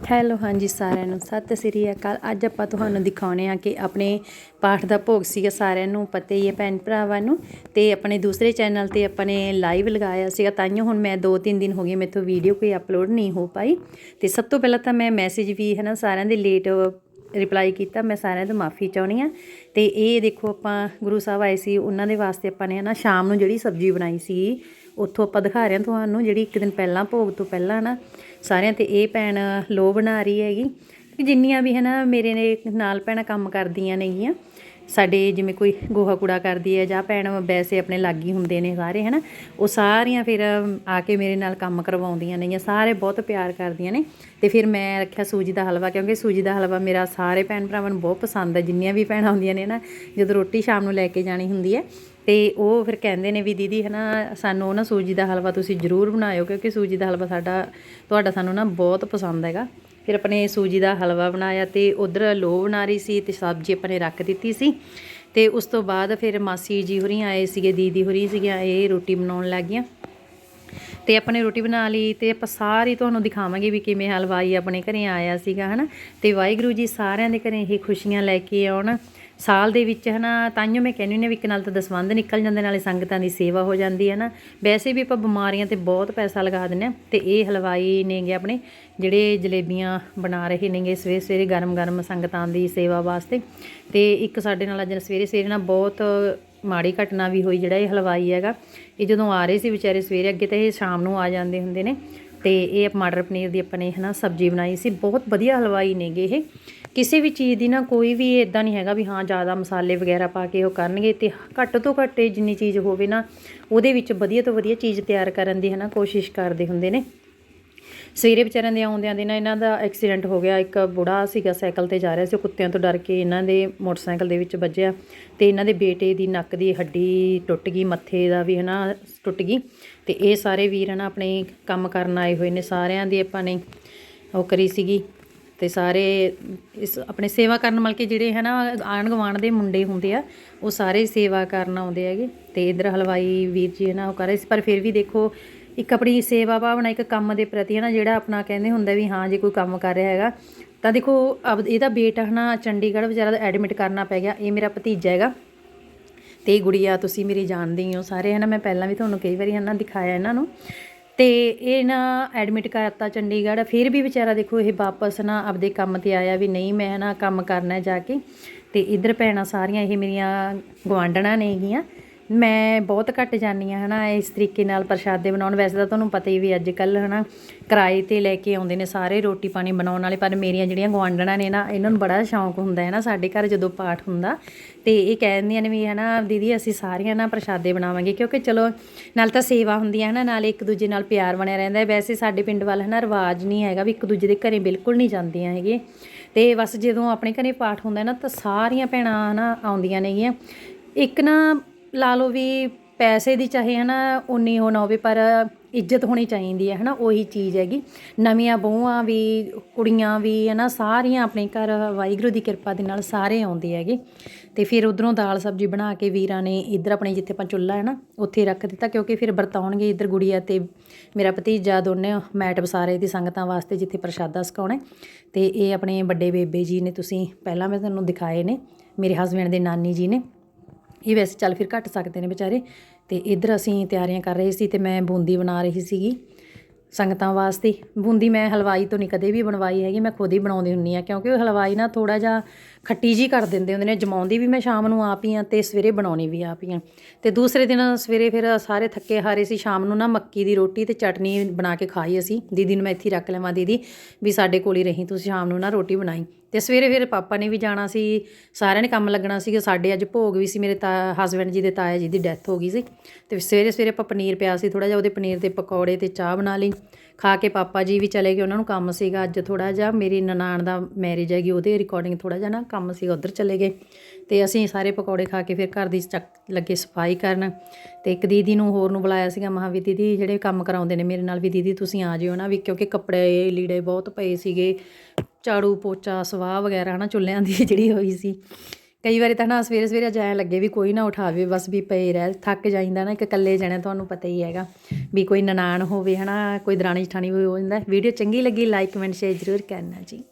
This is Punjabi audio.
ਹੈਲੋ, ਹਾਂਜੀ ਸਾਰਿਆਂ ਨੂੰ। ਸਤਿ ਸ੍ਰੀ ਅਕਾਲ। ਅੱਜ ਆਪਾਂ ਤੁਹਾਨੂੰ ਦਿਖਾਉਣੇ ਆ ਕਿ ਆਪਣੇ ਪਾਠ ਦਾ ਭੋਗ ਸੀਗਾ ਸਾਰਿਆਂ ਨੂੰ, ਪਤਾ ਹੀ ਹੈ ਭੈਣ ਭਰਾਵਾਂ ਨੂੰ। ਤੇ ਆਪਣੇ ਦੂਸਰੇ ਚੈਨਲ ਤੇ ਆਪਾਂ ਨੇ ਲਾਈਵ ਲਗਾਇਆ ਸੀਗਾ ਤਾਈਓ ਹੁਣ ਮੈਂ 2-3 ਦਿਨ ਹੋ ਗਏ ਮੇਥੋਂ ਵੀਡੀਓ ਕੋਈ ਅਪਲੋਡ ਨਹੀਂ ਹੋ ਪਾਈ। ਤੇ ਸਭ ਤੋਂ ਪਹਿਲਾਂ ਤਾਂ ਮੈਂ ਮੈਸੇਜ ਵੀ ਹੈ ਨਾ ਸਾਰਿਆਂ ਦੇ ਲੇਟ ਰਿਪਲਾਈ ਕੀਤਾ, ਮੈਂ ਸਾਰਿਆਂ ਤੋਂ ਮਾਫੀ ਚਾਹੁੰਦੀ ਆ ਤੇ ਇਹ ਦੇਖੋ ਆਪਾਂ ਗੁਰੂ ਸਾਹਿਬ ਆਏ ਸੀ, ਉਹਨਾਂ ਦੇ ਵਾਸਤੇ ਆਪਾਂ ਨੇ ਨਾ ਸ਼ਾਮ ਨੂੰ ਜਿਹੜੀ ਸਬਜ਼ੀ ਬਣਾਈ ਸੀ ਉੱਥੋਂ ਆਪਾਂ ਦਿਖਾ ਰਹੇ ਹਾਂ ਤੁਹਾਨੂੰ ਜਿਹੜੀ ਇੱਕ ਦਿਨ ਪਹਿਲਾਂ, ਭੋਗ ਤੋਂ ਪਹਿਲਾਂ ਨਾ, ਸਾਰਿਆਂ ਤੇ ਇਹ ਭੈਣ ਲੋ ਬਣਾ ਰਹੀ ਹੈਗੀ। ਜਿੰਨੀਆਂ ਵੀ ਹੈ ਨਾ ਮੇਰੇ ਨੇ ਨਾਲ ਭੈਣਾਂ ਕੰਮ ਕਰਦੀਆਂ ਨੇਗੀਆਂ, ਸਾਡੇ ਜਿਵੇਂ ਕੋਈ ਗੋਹਾ ਕੂੜਾ ਕਰਦੀ ਹੈ ਜਾਂ ਭੈਣ ਵੈਸੇ ਆਪਣੇ ਲਾਗੀ ਹੁੰਦੇ ਨੇ ਸਾਰੇ ਹੈ ਨਾ ਉਹ ਸਾਰੀਆਂ ਫਿਰ ਆ ਕੇ ਮੇਰੇ ਨਾਲ ਕੰਮ ਕਰਵਾਉਂਦੀਆਂ ਨੇਗੀਆਂ, ਸਾਰੇ ਬਹੁਤ ਪਿਆਰ ਕਰਦੀਆਂ ਨੇ। ਤੇ ਫਿਰ ਮੈਂ ਰੱਖਿਆ ਸੂਜੀ ਦਾ ਹਲਵਾ, ਕਿਉਂਕਿ ਸੂਜੀ ਦਾ ਹਲਵਾ ਮੇਰਾ ਸਾਰੇ ਭੈਣ ਭਰਾਵਾਂ ਨੂੰ ਬਹੁਤ ਪਸੰਦ ਹੈ, ਜਿੰਨੀਆਂ ਵੀ ਭੈਣਾਂ ਹੁੰਦੀਆਂ ਨੇ ਨਾ, ਜਦੋਂ ਰੋਟੀ ਸ਼ਾਮ ਨੂੰ ਲੈ ਕੇ ਜਾਣੀ ਹੁੰਦੀ ਹੈ ਤੇ ਉਹ ਫਿਰ ਕਹਿੰਦੇ ਨੇ ਵੀ ਦੀਦੀ ਹੈ ਨਾ ਸਾਨੂੰ ਨਾ ਸੂਜੀ ਦਾ ਹਲਵਾ ਤੁਸੀਂ ਜ਼ਰੂਰ ਬਣਾਇਓ, ਕਿਉਂਕਿ ਸੂਜੀ ਦਾ ਹਲਵਾ ਸਾਡਾ, ਤੁਹਾਡਾ ਸਾਨੂੰ ਨਾ ਬਹੁਤ ਪਸੰਦ ਹੈਗਾ। ਫਿਰ ਆਪਣੇ ਸੂਜੀ ਦਾ ਹਲਵਾ ਬਣਾਇਆ ਤੇ ਉਧਰ ਲੋ ਬਣਾ ਰਹੀ ਸੀ ਤੇ ਸਬਜ਼ੀ ਆਪਾਂ ਨੇ ਰੱਖ ਦਿੱਤੀ ਸੀ। ਤੇ ਉਸ ਤੋਂ ਬਾਅਦ ਫਿਰ ਮਾਸੀ ਜੀ ਹੋਰੀ ਆਏ ਸੀਗੇ, ਦੀਦੀ ਹੋਰੀ ਸੀਗੀਆਂ, ਇਹ ਰੋਟੀ ਬਣਾਉਣ ਲੱਗ ਗਈਆਂ। ਤੇ ਆਪਣੇ ਰੋਟੀ ਬਣਾ ਲਈ ਤੇ ਆਪਾਂ ਸਾਰੀ ਤੁਹਾਨੂੰ ਦਿਖਾਵਾਂਗੇ ਵੀ ਕਿਵੇਂ ਹਲਵਾਈ ਆਪਣੇ ਘਰੇ ਆਇਆ ਸੀਗਾ, ਹਨਾ। ਤੇ ਵਾਹਿਗੁਰੂ ਜੀ ਸਾਰਿਆਂ ਦੇ ਘਰੇ ਇਹ ਖੁਸ਼ੀਆਂ ਲੈ ਕੇ ਆਉਣ। ਸਾਲ ਦੇ ਵਿੱਚ ਹਨਾ ਤਾਈਓ ਮੈਂ ਕਹਿੰਦੀ ਨੇ ਵੀ ਇੱਕ ਨਾਲ ਤਾਂ ਦਸਵੰਧ ਨਿਕਲ ਜਾਂਦੇ, ਨਾਲੇ ਸੰਗਤਾਂ ਦੀ ਸੇਵਾ ਹੋ ਜਾਂਦੀ ਹੈ ਨਾ। ਵੈਸੇ ਵੀ ਆਪਾਂ ਬਿਮਾਰੀਆਂ ਤੇ ਬਹੁਤ ਪੈਸਾ ਲਗਾ ਦਿੰਦੇ ਆ ਤੇ ਇਹ ਹਲਵਾਈ ਨੇਗੇ ਆਪਣੇ, ਜਿਹੜੇ ਜਲੇਬੀਆਂ ਬਣਾ ਰਹੇ ਨੇਗੇ ਸਵੇਰੇ ਸਵੇਰੇ ਗਰਮ ਗਰਮ ਸੰਗਤਾਂ ਦੀ ਸੇਵਾ ਵਾਸਤੇ। ਤੇ ਇੱਕ ਸਾਡੇ ਨਾਲ ਅੱਜ ਸਵੇਰੇ ਸਵੇਰੇ ਨਾ ਬਹੁਤ ਮਾੜੀ ਘਟਨਾ ਵੀ ਹੋਈ, ਜਿਹੜਾ ਇਹ ਹਲਵਾਈ ਹੈਗਾ, ਇਹ ਜਦੋਂ ਆ ਰਹੇ ਸੀ ਵਿਚਾਰੇ ਸਵੇਰੇ ਅੱਗੇ ਤਾਂ ਇਹ ਸ਼ਾਮ ਨੂੰ ਆ ਜਾਂਦੇ ਹੁੰਦੇ ਨੇ। ਤੇ ਇਹ ਮਟਰ ਪਨੀਰ ਦੀ ਆਪਾਂ ਨੇ ਹਨਾ ਸਬਜ਼ੀ ਬਣਾਈ ਸੀ। ਬਹੁਤ ਵਧੀਆ ਹਲਵਾਈ ਨੇਗੇ ਇਹ। ਕਿਸੇ ਵੀ ਚੀਜ਼ ਦੀ ਨਾ ਕੋਈ ਵੀ ਇਦਾਂ ਨਹੀਂ ਹੈਗਾ ਵੀ ਹਾਂ ਜ਼ਿਆਦਾ ਮਸਾਲੇ ਵਗੈਰਾ ਪਾ ਕੇ ਉਹ ਕਰਨਗੇ ਤੇ ਘੱਟ ਤੋਂ ਘੱਟ ਜਿੰਨੀ ਚੀਜ਼ ਹੋਵੇ ਨਾ ਉਹਦੇ ਵਿੱਚ ਵਧੀਆ ਤੋਂ ਵਧੀਆ ਚੀਜ਼ ਤਿਆਰ ਕਰਨ ਦੀ ਹਨਾ ਕੋਸ਼ਿਸ਼ ਕਰਦੇ ਹੁੰਦੇ ਨੇ। ਸਵੇਰੇ ਵਿਚਾਰਿਆਂ ਦੇ ਆਉਂਦਿਆਂ ਦੇ ਨਾ ਇਹਨਾਂ ਦਾ ਐਕਸੀਡੈਂਟ ਹੋ ਗਿਆ। ਇੱਕ ਬੁੜਾ ਸੀਗਾ, ਸਾਈਕਲ ਤੇ ਜਾ ਰਿਹਾ ਸੀ, ਉਹ ਕੁੱਤਿਆਂ ਤੋਂ ਡਰ ਕੇ ਇਹਨਾਂ ਦੇ ਮੋਟਰਸਾਈਕਲ ਦੇ ਵਿੱਚ ਵੱਜਿਆ ਤੇ ਇਹਨਾਂ ਦੇ ਬੇਟੇ ਦੀ ਨੱਕ ਦੀ ਹੱਡੀ ਟੁੱਟ ਗਈ, ਮੱਥੇ ਦਾ ਵੀ ਹਨਾ ਟੁੱਟ ਗਈ ਤੇ ਇਹ ਸਾਰੇ ਵੀਰ ਹਨਾ ਆਪਣੇ ਕੰਮ ਕਰਨ ਆਏ ਹੋਏ ਨੇ, ਸਾਰਿਆਂ ਦੀ ਆਪਾਂ ਨੇ ਉਹ ਕਰੀ ਸੀਗੀ ਤੇ ਸਾਰੇ ਇਸ ਆਪਣੇ ਸੇਵਾ ਕਰਨ ਮਲ ਕੇ ਜਿਹੜੇ ਹੈ ਨਾ ਆਣ ਗਵਾਣ ਦੇ ਮੁੰਡੇ ਹੁੰਦੇ ਆ, ਉਹ ਸਾਰੇ ਸੇਵਾ ਕਰਨ ਆਉਂਦੇ ਹੈਗੇ ਤੇ ਇਧਰ ਹਲਵਾਈ ਵੀਰ ਜੀ ਹੈ ਨਾ ਉਹ ਕਰ ਰਹੇ ਸੀ, ਪਰ ਫਿਰ ਵੀ ਦੇਖੋ ਇੱਕ ਆਪਣੀ ਸੇਵਾ ਭਾਵਨਾ, ਇੱਕ ਕੰਮ ਦੇ ਪ੍ਰਤੀ ਹੈ ਨਾ ਜਿਹੜਾ ਆਪਣਾ ਕਹਿੰਦੇ ਹੁੰਦਾ ਵੀ ਹਾਂ, ਜੇ ਕੋਈ ਕੰਮ ਕਰ ਰਿਹਾ ਹੈਗਾ, ਤਾਂ ਦੇਖੋ, ਅਬ ਇਹਦਾ ਬੇਟਾ ਹੈ ਨਾ ਚੰਡੀਗੜ੍ਹ ਵਿਚਾਰਾ ਐਡਮਿਟ ਕਰਨਾ ਪੈ ਗਿਆ, ਇਹ ਮੇਰਾ ਭਤੀਜਾ ਹੈਗਾ। ਤੇ ਇਹ ਗੁੜੀਆ, ਤੁਸੀਂ ਮੇਰੀ ਜਾਣਦੇ ਹੋ ਸਾਰੇ ਹੈ ਨਾ ਮੈਂ ਪਹਿਲਾਂ ਵੀ ਤੁਹਾਨੂੰ ਕਈ ਵਾਰੀ ਹੈ ਨਾ ਦਿਖਾਇਆ ਇਹਨਾਂ ਨੂੰ। ਤੇ ਇਹ ਨਾ ਐਡਮਿਟ ਕਰਤਾ ਚੰਡੀਗੜ੍ਹ, ਫਿਰ ਵੀ ਵਿਚਾਰਾ ਦੇਖੋ, ਇਹ ਵਾਪਸ ਨਾ ਆਪਦੇ ਕੰਮ ਤੇ ਆਇਆ ਵੀ ਨਹੀਂ, ਮੈਂ ਨਾ ਕੰਮ ਕਰਨਾ ਜਾ ਕੇ। ਤੇ ਇਧਰ ਭੈਣਾਂ ਸਾਰੀਆਂ ਇਹ ਮੇਰੀਆਂ ਗਵਾਂਢਣਾ ਨੇਗੀਆਂ ਮੈਂ ਬਹੁਤ ਘੱਟ ਜਾਂਦੀ ਹਾਂ, ਹਨਾ, ਇਸ ਤਰੀਕੇ ਨਾਲ ਪ੍ਰਸ਼ਾਦੇ ਬਣਾਉਣ। ਵੈਸੇ ਤਾਂ ਤੁਹਾਨੂੰ ਪਤਾ ਹੀ ਵੀ ਅੱਜ ਕੱਲ ਹਨਾ, ਕਿਰਾਏ ਤੇ ਲੈ ਕੇ ਆਉਂਦੇ ਨੇ ਸਾਰੇ ਰੋਟੀ ਪਾਣੀ ਬਣਾਉਣ ਵਾਲੇ, ਪਰ ਮੇਰੀਆਂ ਜਿਹੜੀਆਂ ਗਵਾਂਢਣਾ ਨੇ ਨਾ, ਇਹਨਾਂ ਨੂੰ ਬੜਾ ਸ਼ੌਂਕ ਹੁੰਦਾ ਹੈ ਨਾ, ਸਾਡੇ ਘਰ ਜਦੋਂ ਪਾਠ ਹੁੰਦਾ, ਤੇ ਇਹ ਕਹਿੰਦੀਆਂ ਨੇ ਵੀ, ਹਨਾ, ਦੀਦੀ, ਅਸੀਂ ਸਾਰੀਆਂ ਨਾ ਪ੍ਰਸ਼ਾਦੇ ਬਣਾਵਾਂਗੇ, ਕਿਉਂਕਿ ਚਲੋ, ਨਾਲ ਤਾਂ ਸੇਵਾ ਹੁੰਦੀ ਹੈ, ਹਨਾ, ਨਾਲ ਇੱਕ ਦੂਜੇ ਨਾਲ ਪਿਆਰ ਬਣਿਆ ਰਹਿੰਦਾ ਹੈ। ਵੈਸੇ ਸਾਡੇ ਪਿੰਡ ਵੱਲ, ਹਨਾ, ਰਿਵਾਜ ਨਹੀਂ ਹੈਗਾ ਵੀ ਇੱਕ ਦੂਜੇ ਦੇ ਘਰੇ ਬਿਲਕੁਲ ਨਹੀਂ ਜਾਂਦੀਆਂ ਹੈਗੇ। ਤੇ ਬਸ ਜਦੋਂ ਆਪਣੇ ਘਰੇ ਪਾਠ ਹੁੰਦਾ ਨਾ, ਤਾਂ ਸਾਰੀਆਂ ਭੈਣਾਂ ਨਾ ਆਉਂਦੀਆਂ ਨੇਗੀਆਂ। ਇੱਕ ਨਾ ਲਾ ਲਓ ਵੀ ਪੈਸੇ ਦੀ ਚਾਹੇ ਹੈ ਨਾ ਉਨੀ ਹੋਣਾ ਹੋਵੇ, ਪਰ ਇੱਜ਼ਤ ਹੋਣੀ ਚਾਹੀਦੀ ਹੈ ਹੈ ਨਾ ਉਹੀ ਚੀਜ਼ ਹੈਗੀ। ਨਵੀਆਂ ਬਹੂਆਂ ਵੀ, ਕੁੜੀਆਂ ਵੀ ਹੈ ਨਾ ਸਾਰੀਆਂ ਆਪਣੇ ਘਰ ਵਾਹਿਗੁਰੂ ਦੀ ਕਿਰਪਾ ਦੇ ਨਾਲ ਸਾਰੇ ਆਉਂਦੇ ਹੈਗੇ। ਤੇ ਫਿਰ ਉਧਰੋਂ ਦਾਲ ਸਬਜ਼ੀ ਬਣਾ ਕੇ ਵੀਰਾਂ ਨੇ ਇੱਧਰ ਆਪਣੇ ਜਿੱਥੇ ਆਪਾਂ ਚੁੱਲ੍ਹਾ ਹੈ ਨਾ, ਉੱਥੇ ਰੱਖ ਦਿੱਤਾ, ਕਿਉਂਕਿ ਫਿਰ ਵਰਤਾਉਣਗੇ ਇੱਧਰ ਗੁੜੀਆ ਤੇ ਮੇਰਾ ਭਤੀਜਾ ਦੋਨੇ ਮੈਟ ਬਸਾਰੇ ਦੀ ਸੰਗਤਾਂ ਵਾਸਤੇ ਜਿੱਥੇ ਪ੍ਰਸ਼ਾਦਾ ਸਕਾਉਣਾ ਤੇ ਇਹ ਆਪਣੇ ਵੱਡੇ ਬੇਬੇ ਜੀ ਨੇ, ਤੁਸੀਂ ਪਹਿਲਾਂ ਮੈਂ ਤੁਹਾਨੂੰ ਦਿਖਾਏ ਨੇ, ਮੇਰੇ ਹਸਬੰਡ ਦੇ ਨਾਨੀ ਜੀ ਨੇ। ਇਹ ਵੈਸੇ ਚੱਲ ਫਿਰ ਘੱਟ ਸਕਦੇ ਨੇ ਵਿਚਾਰੇ। ਤੇ ਇੱਧਰ ਅਸੀਂ ਤਿਆਰੀਆਂ ਕਰ ਰਹੇ ਸੀ ਤੇ ਮੈਂ ਬੂੰਦੀ ਬਣਾ ਰਹੀ ਸੀਗੀ ਸੰਗਤਾਂ ਵਾਸਤੇ। ਬੂੰਦੀ ਮੈਂ ਹਲਵਾਈ ਤੋਂ ਨਹੀਂ ਕਦੇ ਵੀ ਬਣਵਾਈ ਹੈਗੀ, ਮੈਂ ਖੁਦ ਹੀ ਬਣਾਉਂਦੀ ਹੁੰਨੀ ਆ ਕਿਉਂਕਿ ਉਹ ਹਲਵਾਈ ਨਾ ਥੋੜਾ ਜਿਹਾ ਖੱਟੀ ਜੀ ਕਰ ਦਿੰਦੇ ਹੁੰਦੇ ਨੇ, ਜਮਾਉਂਦੀ ਵੀ ਮੈਂ ਸ਼ਾਮ ਨੂੰ ਆਪ ਹੀ ਆ ਤੇ ਸਵੇਰੇ ਬਣਾਉਣੀ ਵੀ ਆਪ ਹੀ ਆ। ਤੇ ਦੂਸਰੇ ਦਿਨ ਸਵੇਰੇ ਫਿਰ ਸਾਰੇ ਥੱਕੇ ਹਾਰੇ ਸੀ, ਸ਼ਾਮ ਨੂੰ ਨਾ ਮੱਕੀ ਦੀ ਰੋਟੀ ਤੇ ਚਟਨੀ ਬਣਾ ਕੇ ਖਾਈ ਅਸੀਂ। ਦੀਦੀ ਨੂੰ ਮੈਂ ਇੱਥੇ ਹੀ ਰੱਖ ਲਵਾਂ, ਦੀਦੀ, ਵੀ ਸਾਡੇ ਕੋਲ ਹੀ ਰਹੀ, ਤੁਸੀਂ ਸ਼ਾਮ ਨੂੰ ਨਾ ਰੋਟੀ ਬਣਾਈ। ਤੇ ਸਵੇਰੇ ਫਿਰ ਪਾਪਾ ਨੇ ਵੀ ਜਾਣਾ ਸੀ, ਸਾਰਿਆਂ ਨੇ ਕੰਮ ਲੱਗਣਾ ਸੀ ਸਾਡੇ ਅੱਜ ਭੋਗ ਵੀ ਸੀ, ਮੇਰੇ ਤਾ ਹਸਬੰਡ ਜੀ ਦੇ ਤਾਇਆ ਜੀ ਦੀ ਡੈਥ ਹੋ ਗਈ ਸੀ। ਤੇ ਸਵੇਰੇ ਸਵੇਰੇ ਆਪਾਂ ਪਨੀਰ ਪਿਆ ਸੀ ਥੋੜਾ ਜਿਹਾ ਉਹਦੇ ਪਨੀਰ ਦੇ ਪਕੌੜੇ ਤੇ ਚਾਹ ਬਣਾ ਲਈ। ਖਾ ਕੇ ਪਾਪਾ ਜੀ ਵੀ ਚਲੇ ਗਏ, ਉਹਨਾਂ ਨੂੰ ਕੰਮ ਸੀਗਾ ਅੱਜ ਥੋੜਾ ਜਿਹਾ, ਮੇਰੀ ਨਨਾਣ ਦਾ ਮੈਰਿਜ ਹੈਗੀ, ਉਹਦੇ ਰਿਕਾਰਡਿੰਗ ਥੋੜਾ ਜਿਹਾ ਨਾ ਕੰਮ ਸੀ, ਉਧਰ ਚਲੇ ਗਏ ਤੇ ਅਸੀਂ ਸਾਰੇ ਪਕੌੜੇ ਖਾ ਕੇ ਫਿਰ ਘਰ ਦੀ ਚੱਕ ਲੱਗੇ ਸਫ਼ਾਈ ਕਰਨ ਤੇ ਇੱਕ ਦੀਦੀ ਨੂੰ ਹੋਰ ਨੂੰ ਬੁਲਾਇਆ ਸੀਗਾ, ਮਹਾ ਵੀ ਦੀਦੀ ਜਿਹੜੇ ਕੰਮ ਕਰਾਉਂਦੇ ਨੇ ਮੇਰੇ ਨਾਲ ਵੀ ਦੀਦੀ ਤੁਸੀਂ ਆ ਜਿਓ ਨਾ ਵੀ ਕਿਉਂਕਿ ਕੱਪੜੇ ਲੀੜੇ ਬਹੁਤ ਪਏ ਸੀਗੇ, ਝਾੜੂ ਪੋਚਾ, ਸਵਾਹ ਵਗੈਰਾ ਹਨਾ ਚੁੱਲ੍ਹਿਆਂ ਦੀ ਜਿਹੜੀ ਹੋਈ ਸੀ। ਕਈ ਵਾਰੀ ਤਾਂ ਨਾ ਸਵੇਰੇ ਸਵੇਰੇ ਜਾਣ ਲੱਗੇ ਵੀ ਕੋਈ ਨਾ ਉਠਾਵੇ ਬਸ ਵੀ ਪਏ ਰਹਿ, ਥੱਕ ਜਾਂਦਾ ਨਾ ਇੱਕ ਇਕੱਲੇ ਜਾਣਾ ਤੁਹਾਨੂੰ ਪਤਾ ਹੀ ਹੈਗਾ ਵੀ ਕੋਈ ਨਨਾਣ ਹੋਵੇ ਹਨਾ, ਕੋਈ ਦਰਾਣੀ ਜਠਾਣੀ ਹੋਵੇ ਹੋ ਜਾਂਦਾ ਵੀਡੀਓ ਚੰਗੀ ਲੱਗੀ ਲਾਈਕ ਕਮੈਂਟ ਸ਼ੇਅਰ ਜ਼ਰੂਰ ਕਰਨਾ ਜੀ।